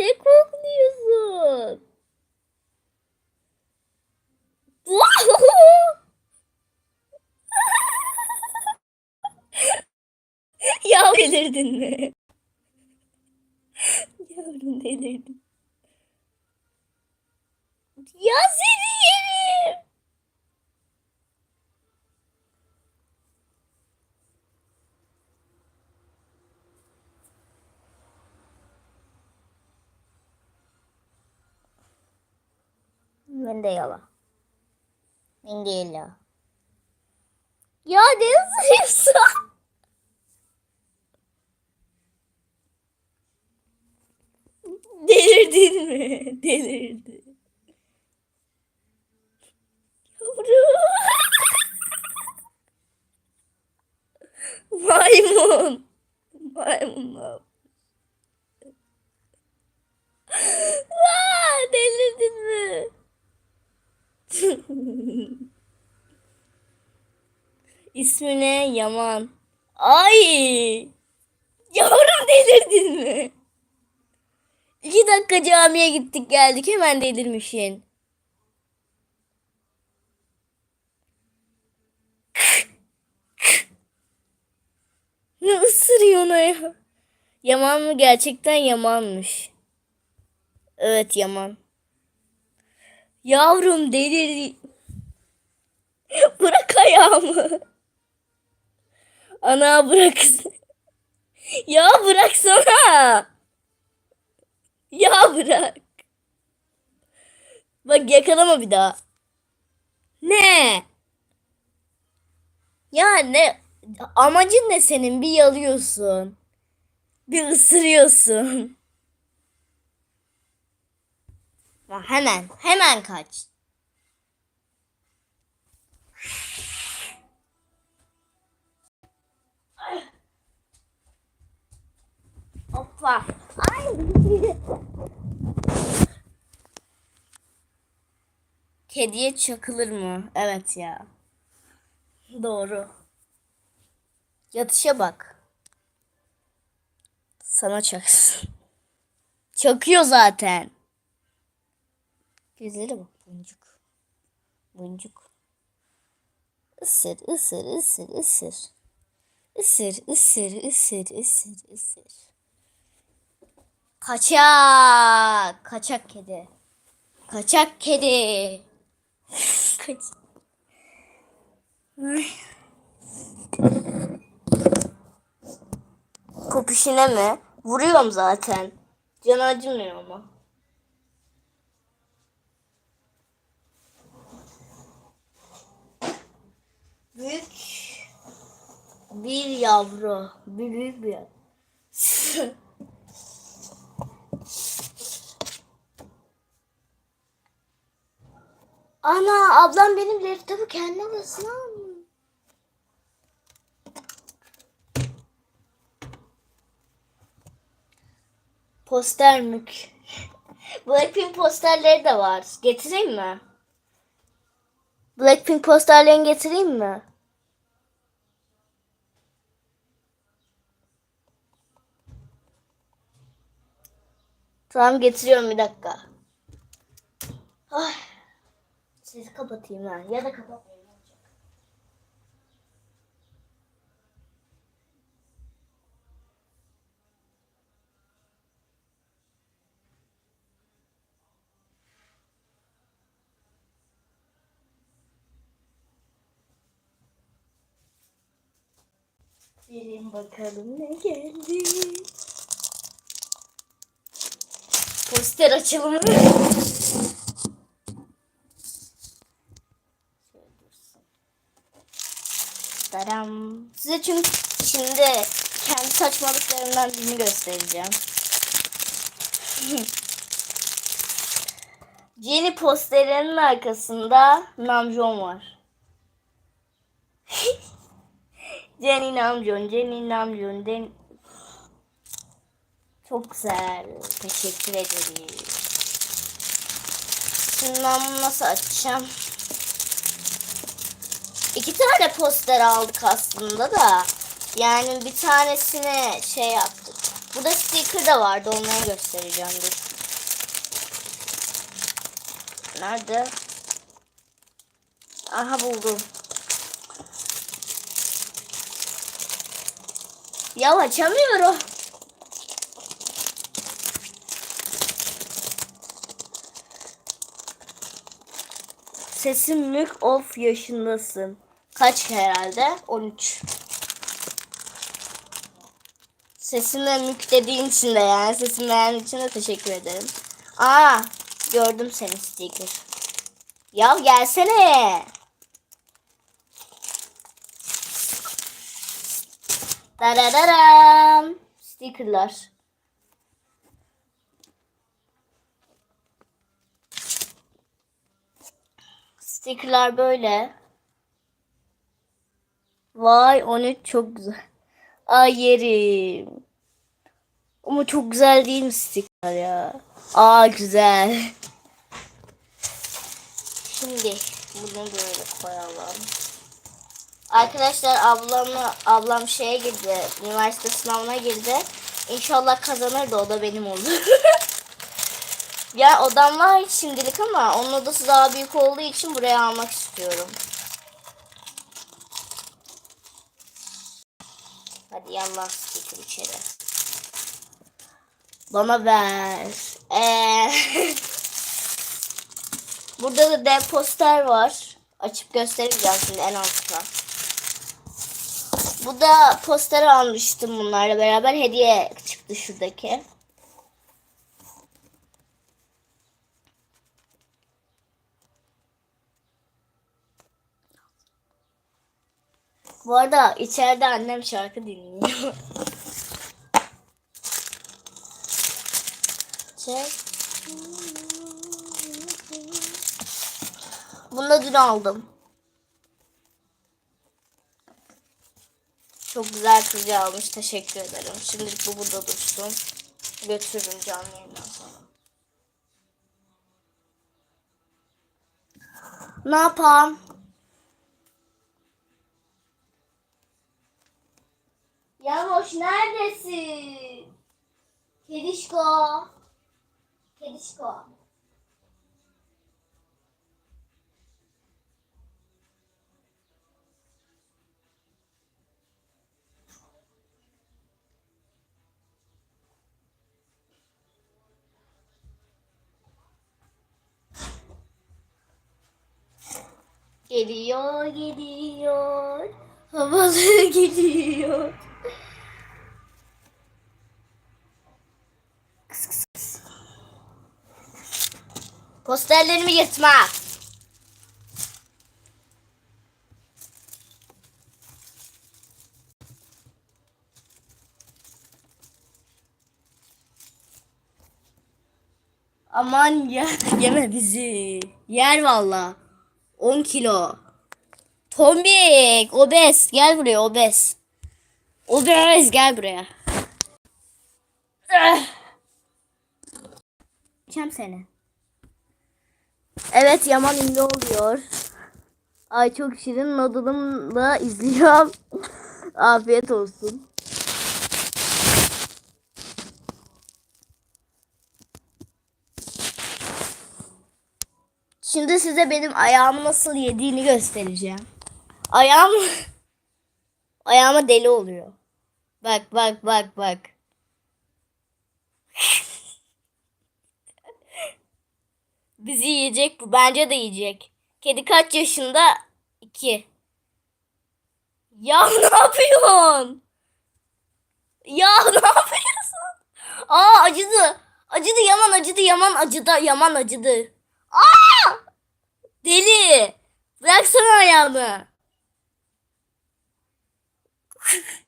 ne kokluyorsun? ya delirdin mi? Yavrum delirdin. Ya seni yerim. Ben de yala. Ben yala. Ya ne ısırıyorsun? Delirdin mi? Delirdi. Yavrum. Maymun. Maymun ne yapmış? Aa, delirdin mi? İsmi ne? Yaman. Ay! Yavrum delirdin mi? İki dakika camiye gittik geldik hemen delirmişsin. Ne ısırıyor ona ya? Yaman mı? Gerçekten Yamanmış. Evet Yaman. Yavrum delirdi. Bırak ayağımı. Ana bırak. ya bıraksana. Ya bırak. Bak yakalama bir daha. Ne? Ya ne? Amacın ne senin? Bir yalıyorsun. Bir ısırıyorsun. Ya hemen, hemen kaç. Hoppa. Ay. Kediye çakılır mı? Evet ya. Doğru. Yatışa bak. Sana çaksın. Çakıyor zaten. Gözlere bak boncuk. Boncuk. Isır, ısır, ısır, ısır. Isır, ısır, ısır, ısır, ısır. Kaçak. Kaçak kedi. Kaçak kedi. Kaç. Ay. Kopuşine mi? Vuruyorum zaten. Can acımıyor ama. Büyük bir yavru. Büyük bir Ana ablam benim laptopu kendi odasına almış. Poster mük. Blackpink posterleri de var. Getireyim mi? Blackpink posterlerini getireyim mi? Tamam getiriyorum bir dakika. Ay. Sesi kapatayım ben. Ya da kapatmayayım. Bilin bakalım ne geldi. Poster açılımı. Daram. Size çünkü şimdi kendi saçmalıklarımdan birini göstereceğim. Jenny posterinin arkasında Namjoon var. Jenny Namjoon, Jenny Namjoon, Den Çok güzel. Teşekkür ederim. Şimdi ben bunu nasıl açacağım? İki tane poster aldık aslında da. Yani bir tanesine şey yaptık. Burada sticker da vardı. Onları göstereceğim dur. Nerede? Aha buldum. Ya açamıyorum. Sesin mük of yaşındasın. Kaç herhalde? 13. Sesimle mük dediğin için de yani sesimi beğendiğin için de teşekkür ederim. Aa gördüm seni sticker. Ya gelsene. Darararam. Stickerlar. Stickerlar böyle. Vay 13 çok güzel. Ay yerim. Ama çok güzel değil mi sticker ya? Aa güzel. Şimdi bunu böyle koyalım. Arkadaşlar ablamla ablam şeye girdi. Üniversite sınavına girdi. İnşallah kazanır da o da benim olur. ya odam var şimdilik ama onun odası daha büyük olduğu için buraya almak istiyorum. Hadi yallah sticker içeri. Bana ver. Ee, Burada da dev poster var. Açıp göstereceğim şimdi en altta. Bu da poster almıştım bunlarla beraber. Hediye çıktı şuradaki. Bu arada içeride annem şarkı dinliyor. Çek. Bunu dün aldım. Çok güzel kızı almış. Teşekkür ederim. Şimdilik bu burada dursun. Götürürüm canlı yayından sonra. Ne yapalım? Yamoş neredesin? Kedişko. Kedişko. Geliyor, geliyor. Havalı gidiyor. Posterlerimi yırtma. Aman ya yeme bizi. Yer valla. 10 kilo. Tombik, obez. Gel buraya obez. Obez gel buraya. Ah. Çem seni. Evet Yaman ünlü oluyor. Ay çok şirin noodle'ımla izliyorum. Afiyet olsun. Şimdi size benim ayağımı nasıl yediğini göstereceğim. Ayağım ayağıma deli oluyor. Bak bak bak bak. Bizi yiyecek bu. Bence de yiyecek. Kedi kaç yaşında? İki. Ya ne yapıyorsun? Ya ne yapıyorsun? Aa acıdı. Acıdı Yaman acıdı Yaman acıdı Yaman acıdı. Aa! Deli. Bıraksana ayağımı.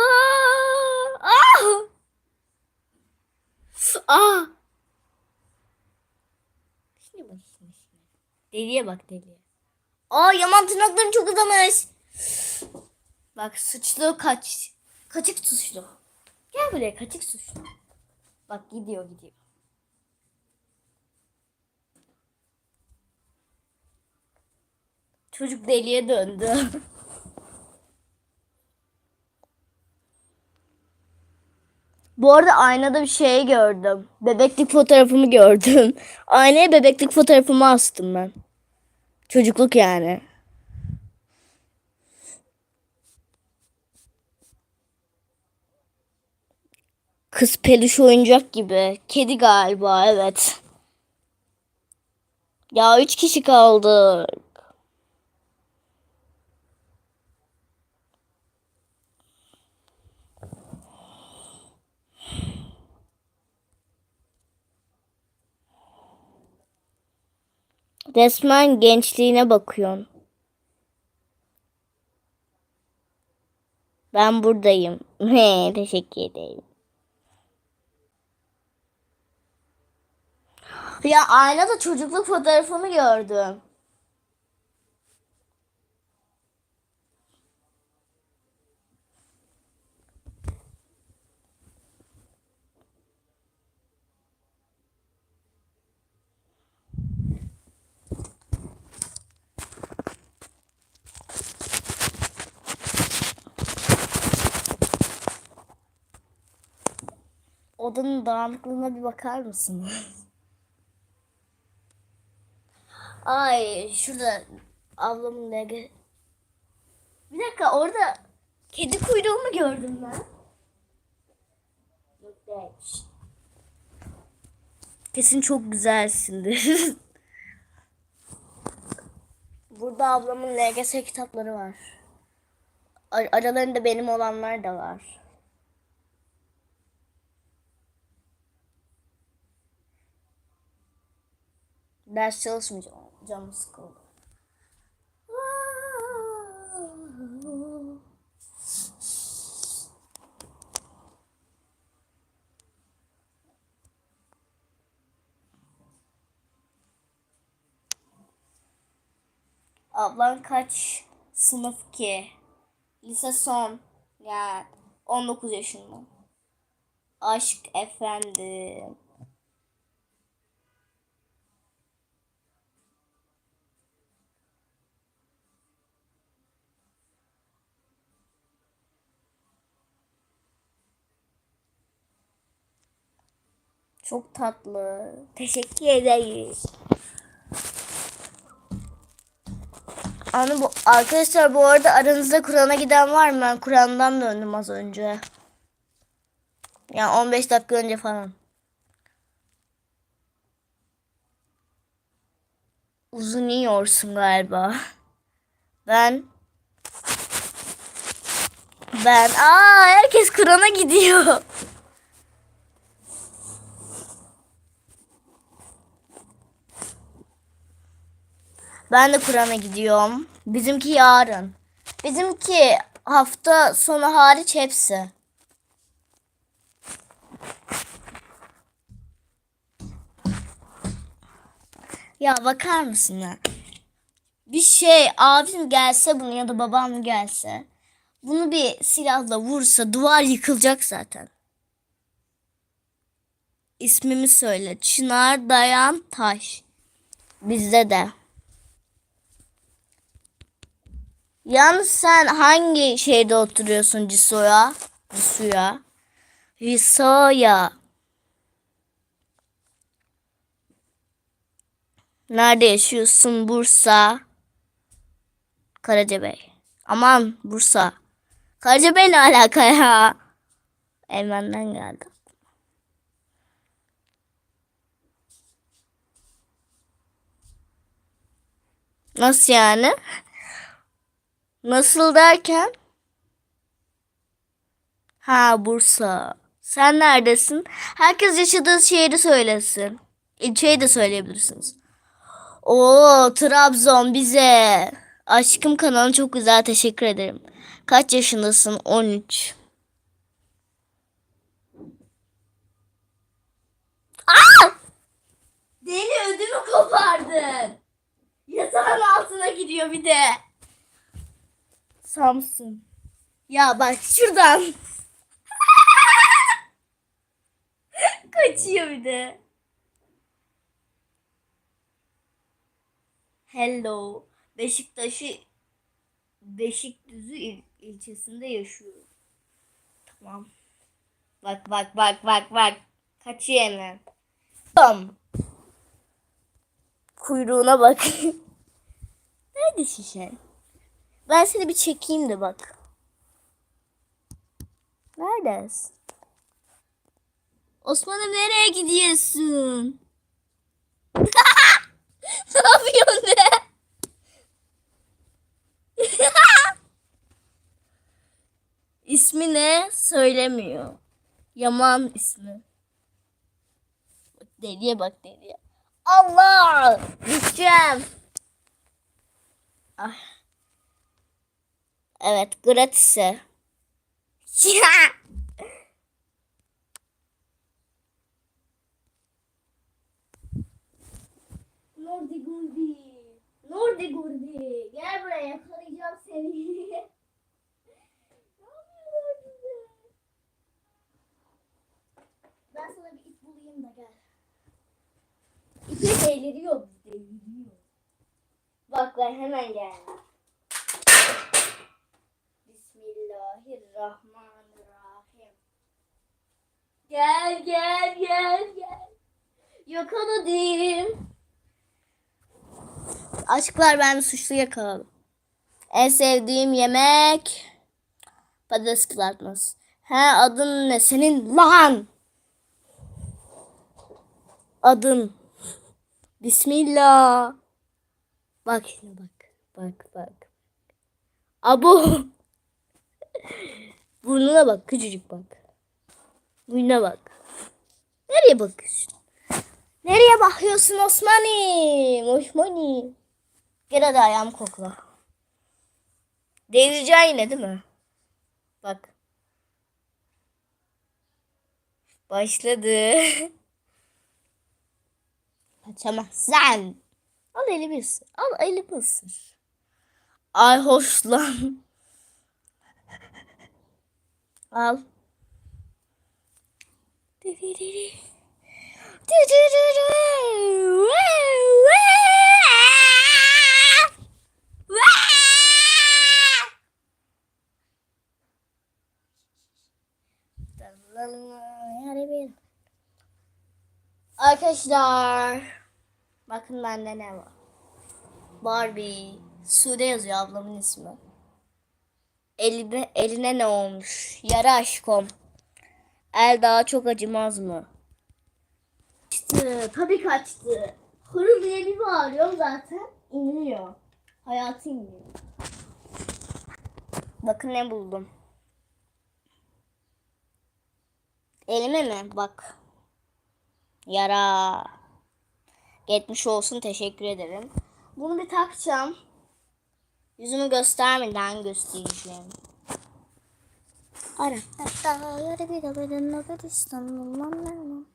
Aa! Aa! Aa! Şimdi bak şimdi. Deliye bak deliye. Aa Yaman tırnakların çok uzamış. Bak suçlu kaç. Kaçık suçlu. Gel buraya kaçık suçlu. Bak gidiyor gidiyor. Çocuk deliye döndü. Bu arada aynada bir şey gördüm. Bebeklik fotoğrafımı gördüm. Aynaya bebeklik fotoğrafımı astım ben. Çocukluk yani. Kız peluş oyuncak gibi. Kedi galiba evet. Ya üç kişi kaldı. Resmen gençliğine bakıyorsun. Ben buradayım. Teşekkür ederim. Ya aynada çocukluk fotoğrafımı gördüm. Odanın dağınıklığına bir bakar mısın? Ay şurada ablamın nege. Bir dakika orada kedi kuyruğu mu gördüm ben? Kesin çok güzelsindir. Burada ablamın LGS kitapları var. Ar- Aralarında benim olanlar da var. Ders çalışmayacağım. Canım sıkıldı. Ablan kaç sınıf ki? Lise son. Yani 19 yaşında. Aşk efendim. Çok tatlı. Teşekkür ederim. Anı bu arkadaşlar bu arada aranızda Kur'an'a giden var mı? Ben Kur'an'dan döndüm az önce. Yani 15 dakika önce falan. Uzun yiyorsun galiba. Ben ben aa herkes Kur'an'a gidiyor. Ben de Kur'an'a gidiyorum. Bizimki yarın. Bizimki hafta sonu hariç hepsi. Ya bakar mısın ya? Bir şey abim gelse bunu ya da babam gelse bunu bir silahla vursa duvar yıkılacak zaten. İsmimi söyle. Çınar Dayan Taş. Bizde de. Yalnız sen hangi şeyde oturuyorsun Ciso'ya? Ciso'ya. Ciso'ya. Nerede yaşıyorsun? Bursa. Karacabey. Aman Bursa. Karacabey ne alaka ya? Eymen'den geldi. Nasıl yani? Nasıl derken? Ha Bursa. Sen neredesin? Herkes yaşadığı şehri söylesin. İlçeyi de söyleyebilirsiniz. Oo Trabzon bize. Aşkım kanalı çok güzel teşekkür ederim. Kaç yaşındasın? 13. Aa! Deli ödümü kopardın. Yatağın altına gidiyor bir de. Samsun. Ya bak şuradan. Kaçıyor bir de. Hello. Beşiktaş'ı Beşikdüzü il, ilçesinde yaşıyorum. Tamam. Bak bak bak bak bak. Kaçıyor hemen. Bam. Kuyruğuna bak. Neredesin sen? Ben seni bir çekeyim de bak. Neredesin? Osman'ım nereye gidiyorsun? ne yapıyorsun ne? İsmi ne? Söylemiyor. Yaman ismi. Bak deliye bak deliye. Allah! Düşeceğim. Ah. Evet, gratis'e. Nordi Gurdi. Nordi Gurdi. Gel buraya yakalayacağım seni. Ben sana bir ip bulayım da gel. İpi deliriyor. Deliriyor. Bak ben hemen gel. Bismillahirrahmanirrahim. Gel gel gel gel. Yakaladım. Aşklar ben suçlu yakaladım. En sevdiğim yemek patates kızartması. He adın ne senin lan? Adın. Bismillah. Bak şimdi bak. Bak bak. Abo. Burnuna bak küçücük bak. Burnuna bak. Nereye bakıyorsun? Nereye bakıyorsun Osman'ım? Osman'ım. Gel hadi ayağımı kokla. Deneyeceksin yine değil mi? Bak. Başladı. Kaçamazsın. Al elimi ısır. Al elimi ısır. Ay hoş lan. Al. Arkadaşlar bakın bende ne var. Barbie. Sude yazıyor ablamın ismi. Eline, eline ne olmuş? Yara aşkım. El daha çok acımaz mı? Kaçtı. Tabii kaçtı. Kuru diye bir bağırıyorum zaten. İniyor. Hayatı iniyor. Bakın ne buldum. Elime mi? Bak. Yara. Geçmiş olsun teşekkür ederim. Bunu bir takacağım. Yüzümü göstermeden göstereceğim. Ara. Hatta yarı bir de beden haber İstanbul'dan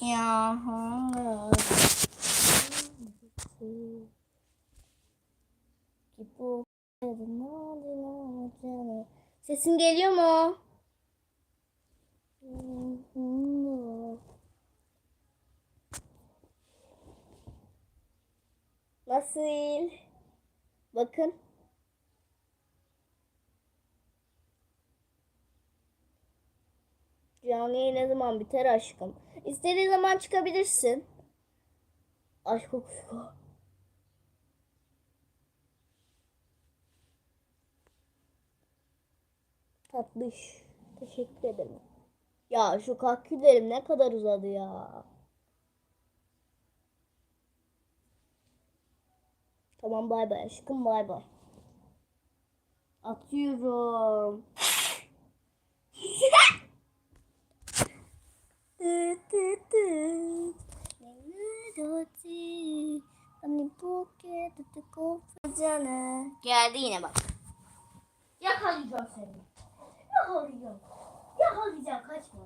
Ya Sesim geliyor mu? Nasıl? Bakın. Canlı yayın ne zaman biter aşkım? İstediğin zaman çıkabilirsin. Aşk kokusu. Tatlış. Teşekkür ederim. Ya şu kakülerim ne kadar uzadı ya. Tamam bay bay aşkım bay bay. Atıyorum. Geldi yine bak. Yakalayacağım seni. Yakalayacağım. Yakalayacağım kaçma.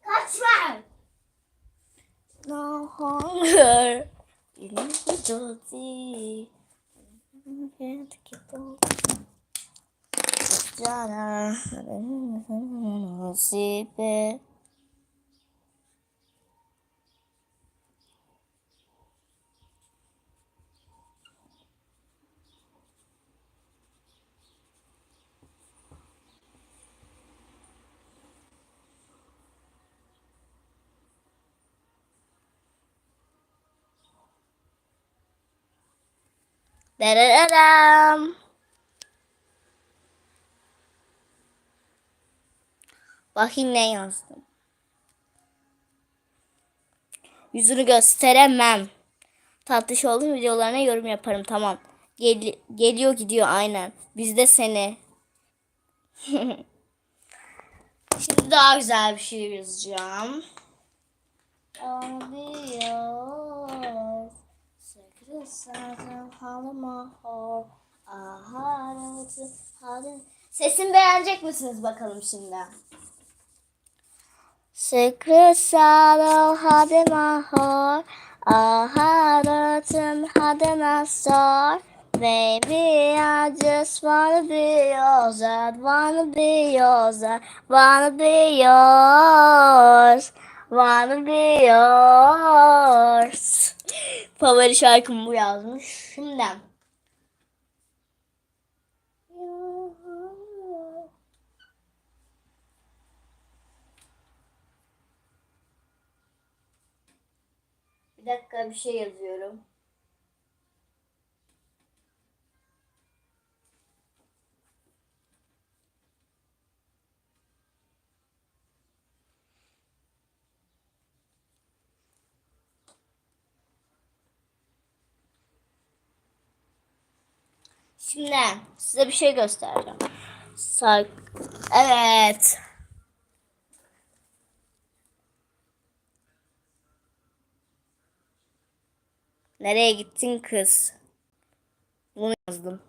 Kaçma. No hunger. Cana nasibe. Dararam. Bakayım ne yazdım. Yüzünü gösteremem. Tatlış olduğum videolarına yorum yaparım tamam. Gel geliyor gidiyor aynen. Biz de seni. Şimdi daha güzel bir şey yazacağım. Ağlıyor. Sakın halama hor. Aharatı halim. Sesimi beğenecek misiniz bakalım şimdi? Secret sorrow hadi mahor Aharatım hadi nasor Baby I just wanna be yours I wanna be yours I wanna be yours Wanna be yours Favori şarkım bu yazmış. Şimdi Bir dakika bir şey yazıyorum. Şimdi size bir şey göstereceğim. Sak evet. Nereye gittin kız? Bunu yazdım.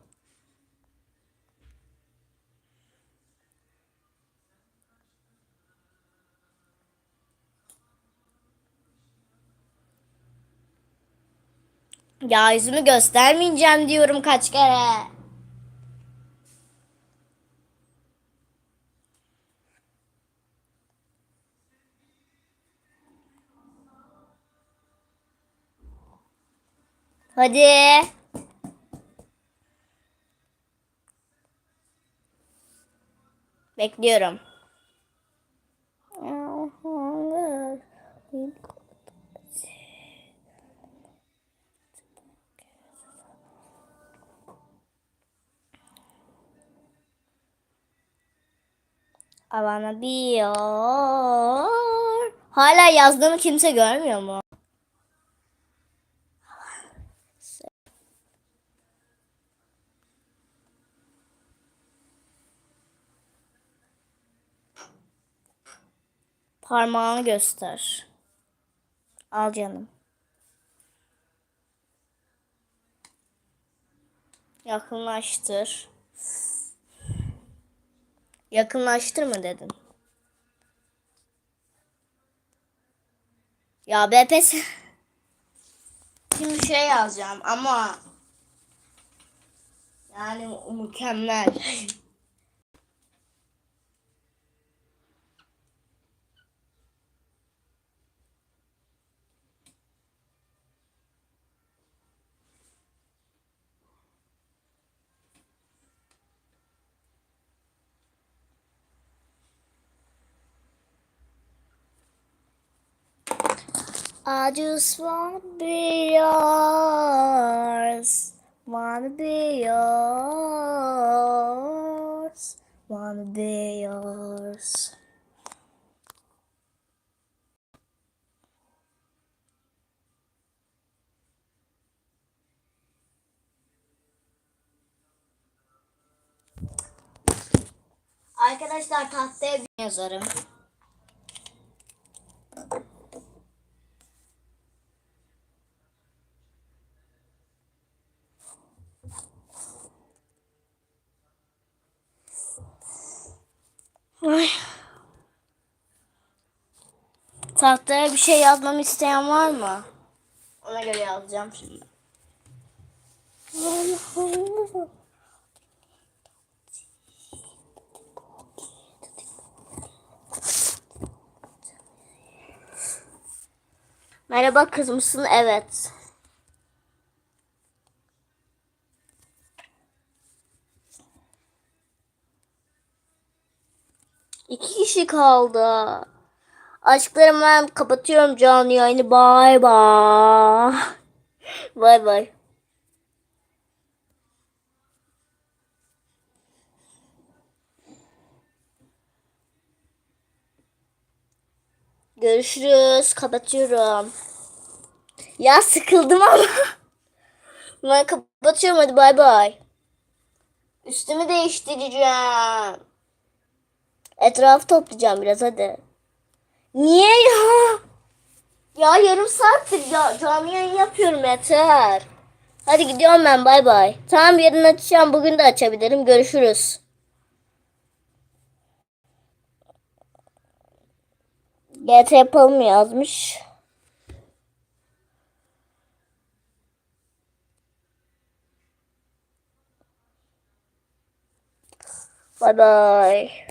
Ya yüzümü göstermeyeceğim diyorum kaç kere. Hadi. Bekliyorum. Be your... Hala yazdığımı kimse görmüyor mu? Parmağını göster. Al canım. Yakınlaştır. Yakınlaştır mı dedim. Ya BPS Şimdi şey yazacağım ama yani mükemmel. I just wanna be yours. Wanna be yours. Wanna be yours. Arkadaşlar tahtaya yazarım. Ay. Tahtaya bir şey yazmamı isteyen var mı? Ona göre yazacağım şimdi. Merhaba kız mısın? Evet. kişi kaldı. Aşklarım ben kapatıyorum canlı yayını. Bay bay. Bay bay. Görüşürüz. Kapatıyorum. Ya sıkıldım ama. ben kapatıyorum hadi bay bay. Üstümü değiştireceğim. Etrafı toplayacağım biraz hadi. Niye ya? Ya yarım saattir ya canlı yayın yapıyorum yeter. Hadi gidiyorum ben bay bay. Tamam yarın açacağım bugün de açabilirim. Görüşürüz. GT yapalım yazmış. Bye bye.